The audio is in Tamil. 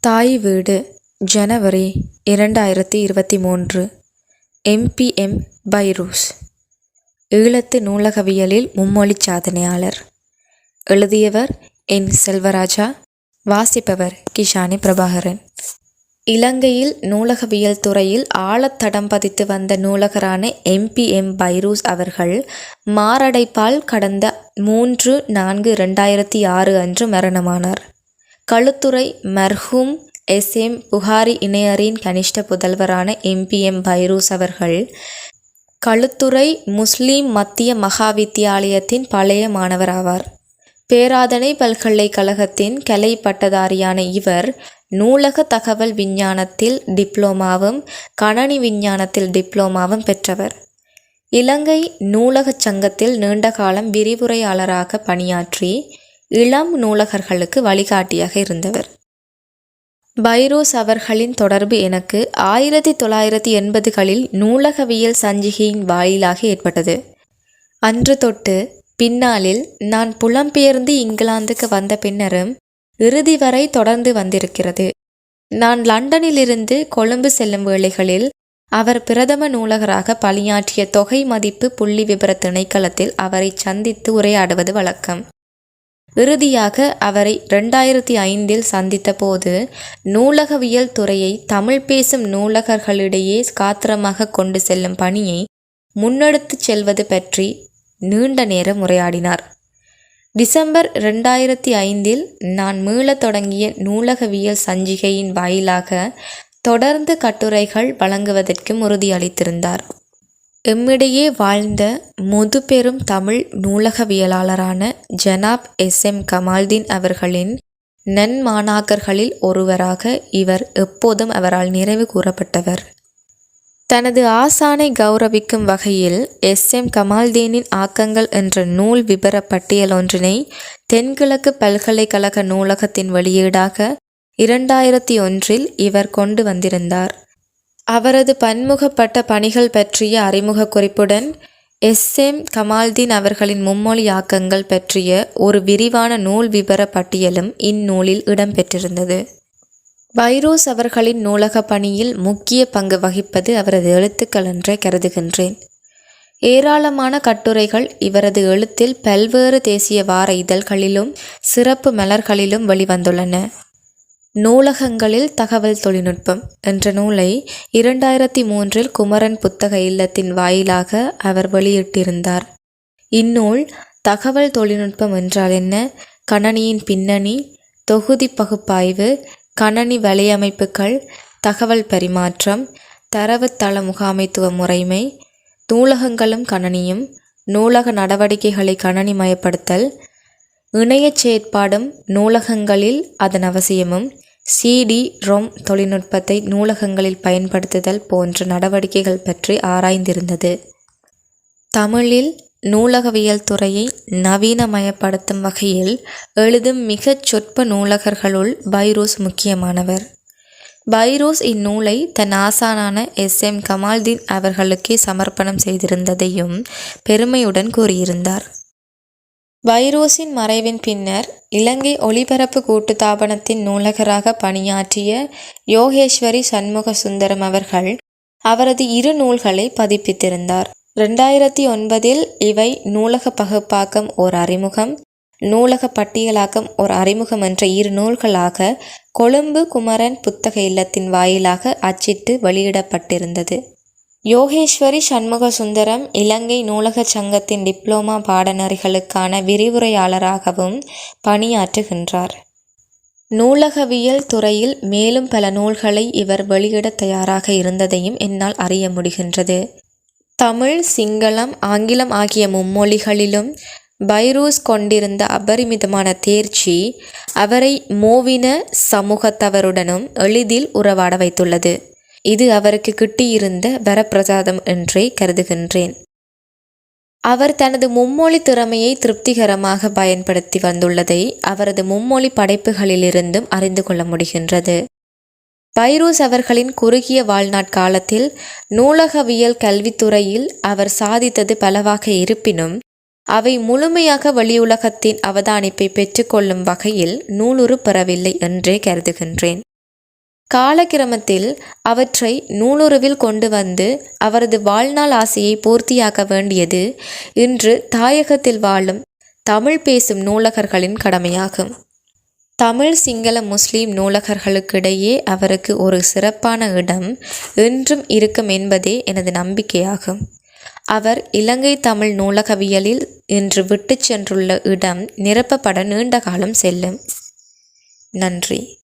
தாய் வீடு ஜனவரி இரண்டாயிரத்தி இருபத்தி மூன்று எம்பிஎம் பைரூஸ். ஈழத்து நூலகவியலில் மும்மொழிச் சாதனையாளர். எழுதியவர் என். செல்வராஜா. வாசிப்பவர் கிஷானி பிரபாகரன். இலங்கையில் நூலகவியல் துறையில் ஆழத்தடம் பதித்து வந்த நூலகரான எம்பிஎம் பைரூஸ் அவர்கள் மாரடைப்பால் கடந்த மூன்று நான்கு ரெண்டாயிரத்தி ஆறு அன்று மரணமானார். களுத்துறை மர்ஹூம் எஸ் எம் புகாரி இணையரின் கனிஷ்ட புதல்வரான எம்பிஎம் பைரூஸ் அவர்கள் களுத்துறை முஸ்லீம் மத்திய மகா வித்தியாலயத்தின் பழைய மாணவராவார். பேராதனை பல்கலைக்கழகத்தின் கலை பட்டதாரியான இவர் நூலக தகவல் விஞ்ஞானத்தில் டிப்ளோமாவும் கணனி விஞ்ஞானத்தில் டிப்ளோமாவும் பெற்றவர். இலங்கை நூலகச் சங்கத்தில் நீண்ட காலம் விரிவுரையாளராக பணியாற்றி இளம் நூலகர்களுக்கு வழிகாட்டியாக இருந்தவர். பைரோஸ் அவர்களின் தொடர்பு எனக்கு ஆயிரத்தி தொள்ளாயிரத்தி எண்பதுகளில் நூலகவியல் சஞ்சிகையின் வாயிலாக ஏற்பட்டது. அன்று தொட்டு பின்னாளில் நான் புலம்பெயர்ந்து இங்கிலாந்துக்கு வந்த பின்னரும் இறுதி வரை தொடர்ந்து வந்திருக்கிறது. நான் லண்டனிலிருந்து கொழும்பு செல்லும் வேளைகளில் அவர் பிரதம நூலகராக பணியாற்றிய தொகை மதிப்பு புள்ளி விபர திணைக்களத்தில் அவரை சந்தித்து உரையாடுவது வழக்கம். இறுதியாக அவரை ரெண்டாயிரத்தி ஐந்தில் சந்தித்த போது நூலகவியல் துறையை தமிழ் பேசும் நூலகர்களிடையே காத்திரமாக கொண்டு செல்லும் பணியை முன்னெடுத்துச் செல்வது பற்றி நீண்ட நேரம் உரையாடினார். டிசம்பர் ரெண்டாயிரத்தி ஐந்தில் நான் மீளத் தொடங்கிய நூலகவியல் சஞ்சிகையின் வாயிலாக தொடர்ந்து கட்டுரைகள் வழங்குவதற்கும் உறுதியளித்திருந்தார். எம்மிடையே வாழ்ந்த முதுபெரும் தமிழ் நூலகவியலாளரான ஜனாப் எஸ். எம். கமால்தீன் அவர்களின் நன்மாணாக்கர்களில் ஒருவராக இவர் எப்போதும் அவரால் நிறைவு கூறப்பட்டவர். தனது ஆசானை கௌரவிக்கும் வகையில் எஸ். எம். கமால்தீனின் ஆக்கங்கள் என்ற நூல் விபர பட்டியல் ஒன்றினை தென்கிழக்கு பல்கலைக்கழக நூலகத்தின் வெளியீடாக இரண்டாயிரத்தி ஒன்றில் இவர் கொண்டு வந்திருந்தார். அவரது பன்முகப்பட்ட பணிகள் பற்றிய அறிமுக குறிப்புடன் எஸ். எம். கமால்தீன் அவர்களின் மும்மொழியாக்கங்கள் பற்றிய ஒரு விரிவான நூல் விபர பட்டியலும் இந்நூலில் இடம்பெற்றிருந்தது. பைரோஸ் அவர்களின் நூலக பணியில் முக்கிய பங்கு வகிப்பது அவரது எழுத்துக்கள் என்றே கருதுகின்றேன். ஏராளமான கட்டுரைகள் இவரது எழுத்தில் பல்வேறு தேசிய வார இதழ்களிலும் சிறப்பு மலர்களிலும் வெளிவந்துள்ளன. நூலகங்களில் தகவல் தொழில்நுட்பம் என்ற நூலை இரண்டாயிரத்தி மூன்றில் குமரன் புத்தக இல்லத்தின் வாயிலாக அவர் வெளியிட்டிருந்தார். இந்நூல் தகவல் தொழில்நுட்பம் என்றால் என்ன? கணனியின் பின்னணி தொகுதி பகுப்பாய்வு கணனி வலையமைப்புகள் தகவல் பரிமாற்றம் தரவுத்தள முகாமைத்துவ முறைமை நூலகங்களும் கணனியும் நூலக நடவடிக்கைகளை கணனிமயப்படுத்தல் இணையச் செயற்பாடும் நூலகங்களில் அதன் அவசியமும் சிடி ரொம் தொழில்நுட்பத்தை நூலகங்களில் பயன்படுத்துதல் போன்ற நடவடிக்கைகள் பற்றி ஆராய்ந்திருந்தது. தமிழில் நூலகவியல் துறையை நவீனமயப்படுத்தும் வகையில் எழுதும் மிகச் சொற்ப நூலகர்களுள் பைரோஸ் முக்கியமானவர். பைரோஸ் இந்நூலை தன் ஆசானான எஸ். எம். கமால்தீன் அவர்களுக்கே சமர்ப்பணம் செய்திருந்ததையும் பெருமையுடன் கூறியிருந்தார். வைரோஸின் மறைவின் பின்னர் இலங்கை ஒளிபரப்பு கூட்டுத்தாபனத்தின் நூலகராக பணியாற்றிய யோகேஸ்வரி சண்முக சுந்தரம் அவர்கள் அவரது இரு நூல்களை பதிப்பித்திருந்தார். ரெண்டாயிரத்தி ஒன்பதில் இவை நூலக பகுப்பாக்கம் ஓர் அறிமுகம் நூலக பட்டியலாக்கம் ஓர் அறிமுகம் என்ற இரு நூல்களாக கொழும்பு குமரன் புத்தக இல்லத்தின் வாயிலாக அச்சிட்டு வெளியிடப்பட்டிருந்தது. யோகேஸ்வரி சண்முக சுந்தரம் இலங்கை நூலகச் சங்கத்தின் டிப்ளோமா பாடநெறிகளுக்கான விரிவுரையாளராகவும் பணியாற்றுகின்றார். நூலகவியல் துறையில் மேலும் பல நூல்களை இவர் வெளியிட தயாராக இருந்ததையும் என்னால் அறிய முடிகின்றது. தமிழ் சிங்களம் ஆங்கிலம் ஆகிய மும்மொழிகளிலும் பைரூஸ் கொண்டிருந்த அபரிமிதமான தேர்ச்சி அவரை மோவின சமூகத்தவருடனும் எளிதில் உறவாட வைத்துள்ளது. இது அவருக்கு கிட்டியிருந்த வரப்பிரசாதம் என்றே கருதுகின்றேன். அவர் தனது மும்மொழி திறமையை திருப்திகரமாக பயன்படுத்தி வந்துள்ளதை அவரது மும்மொழி படைப்புகளிலிருந்தும் அறிந்து கொள்ள முடிகின்றது. பைரூஸ் அவர்களின் குறுகிய வாழ்நாட்காலத்தில் நூலகவியல் கல்வித்துறையில் அவர் சாதித்தது பலவாக இருப்பினும் அவை முழுமையாக வெளியுலகத்தின் அவதானிப்பை பெற்றுக்கொள்ளும் வகையில் நூலுறு பெறவில்லை என்றே கருதுகின்றேன். காலக்கிரமத்தில் அவற்றை நூலுருவில் கொண்டு வந்து அவரது வாழ்நாள் ஆசையை பூர்த்தியாக்க வேண்டியது இன்று தாயகத்தில் வாழும் தமிழ் பேசும் நூலகர்களின் கடமையாகும். தமிழ் சிங்கள முஸ்லீம் நூலகர்களுக்கிடையே அவருக்கு ஒரு சிறப்பான இடம் என்றும் இருக்கும் என்பதே எனது நம்பிக்கையாகும். அவர் இலங்கை தமிழ் நூலகவியலில் இன்று விட்டுச் சென்றுள்ள இடம் நிரப்பப்பட நீண்ட காலம் செல்லும். நன்றி.